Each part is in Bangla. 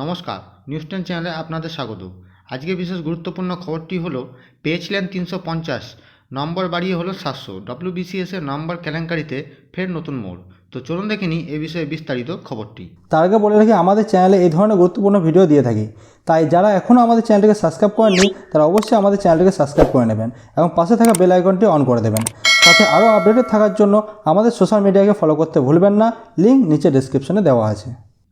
নমস্কার নিউজ টেন চ্যানেলে আপনাদের স্বাগত। আজকে বিশেষ গুরুত্বপূর্ণ খবরটি হলো পেয়েছিলেন তিনশো পঞ্চাশ, নম্বর বাড়িয়ে হলো সাতশো ডব্লিউবিসিএস এর নম্বর কেলেঙ্কারিতে ফের নতুন মোড়। তো চলুন দেখে নিই এ বিষয়ে বিস্তারিত খবরটি। তার আগে বলে রাখি, আমাদের চ্যানেলে এই ধরনের গুরুত্বপূর্ণ ভিডিও দিয়ে থাকি। তাই যারা এখনও আমাদের চ্যানেলটিকে সাবস্ক্রাইব করেননি, তারা অবশ্যই আমাদের চ্যানেলটিকে সাবস্ক্রাইব করে নেবেন এবং পাশে থাকা বেল আইকনটি অন করে দেবেন। সাথে আরও আপডেটেড থাকার জন্য আমাদের সোশ্যাল মিডিয়াকে ফলো করতে ভুলবেন না লিঙ্ক নিচে ডিসক্রিপশনে দেওয়া আছে।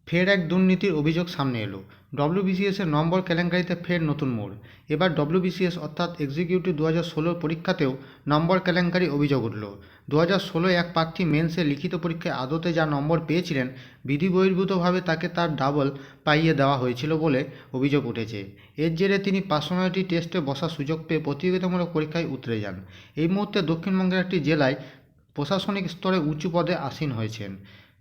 ফের এক দুর্নীতির অভিযোগ সামনে এলো। ডব্লিউবিসিএস এর নম্বর কেলেঙ্কারিতে ফের নতুন মোড়। এবার ডব্লিউবিসিএস অর্থাৎ এক্সিকিউটিভ দু হাজার ষোলোর পরীক্ষাতেও নম্বর কেলেঙ্কারি অভিযোগ উঠল। দু হাজার ষোলোয় এক প্রার্থী মেন্সে লিখিত পরীক্ষায় আদতে যা নম্বর পেয়েছিলেন বিধি বহির্ভূতভাবে তাকে তার ডাবল পাইয়ে দেওয়া হয়েছিল বলে অভিযোগ উঠেছে। এর জেরে তিনি পার্সোনালিটি টেস্টে বসার সুযোগ পেয়ে প্রতিযোগিতামূলক পরীক্ষায় উতরে যান। এই মুহূর্তে দক্ষিণবঙ্গের একটি জেলায় প্রশাসনিক স্তরে উঁচু পদে আসীন হয়েছেন।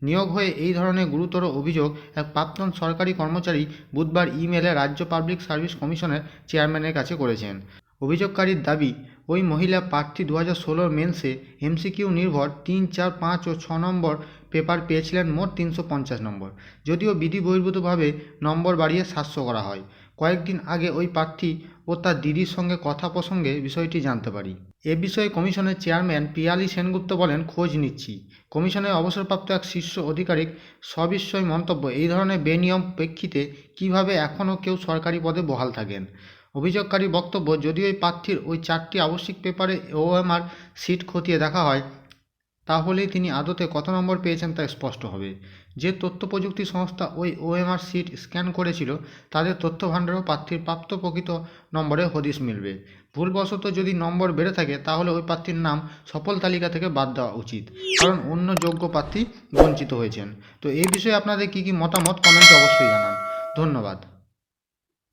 নিয়োগ হয়ে এই ধরনের গুরুতর অভিযোগ এক প্রাক্তন সরকারি কর্মচারী বুধবার ইমেলে রাজ্য পাবলিক সার্ভিস কমিশনের চেয়ারম্যানের কাছে করেছেন। অভিযোগকারীর দাবি, ওই মহিলা প্রার্থী দু হাজার ষোলোর মেন্সে এমসিকিউ নির্ভর তিন চার পাঁচ ও ছ নম্বর পেপার পেয়েছিলেন মোট তিনশো পঞ্চাশ নম্বর। যদিও বিধি বহির্ভূতভাবে নম্বর বাড়িয়ে সাতশো করা হয়। কয়েকদিন আগে ওই প্রার্থী ও তার দিদির সঙ্গে কথা প্রসঙ্গে বিষয়টি জানতে পারি। এ বিষয়ে কমিশনের চেয়ারম্যান পিয়ালি সেনগুপ্ত বলেন, খোঁজ নিচ্ছি। কমিশনের অবসরপ্রাপ্ত এক শীর্ষ আধিকারিক সবিস্ময় মন্তব্য, এই ধরনের বেনিয়ম প্রেক্ষিতে কীভাবে এখনও কেউ সরকারি পদে বহাল থাকেন? অভিযোগকারী বক্তব্য, যদি ওই প্রার্থীর ওই চারটি আবশ্যিক পেপারে ওএমআর সিট খতিয়ে দেখা হয় তাহলেই তিনি আদতে কত নম্বর পেয়েছেন তা স্পষ্ট হবে। যে তথ্য প্রযুক্তি সংস্থা ওই ওএমআর সিট স্ক্যান করেছিল, তাদের তথ্য ভাণ্ডারও প্রার্থীর প্রাপ্ত প্রকৃত নম্বরে হদিশ মিলবে। ভুলবশত যদি নম্বর বেড়ে থাকে, তাহলে ওই প্রার্থীর নাম সফল তালিকা থেকে বাদ দেওয়া উচিত, কারণ অন্য যোগ্য প্রার্থী বঞ্চিত হয়েছেন। তো এই বিষয়ে আপনাদের কী কী মতামত, কমেন্টে অবশ্যই জানান। ধন্যবাদ।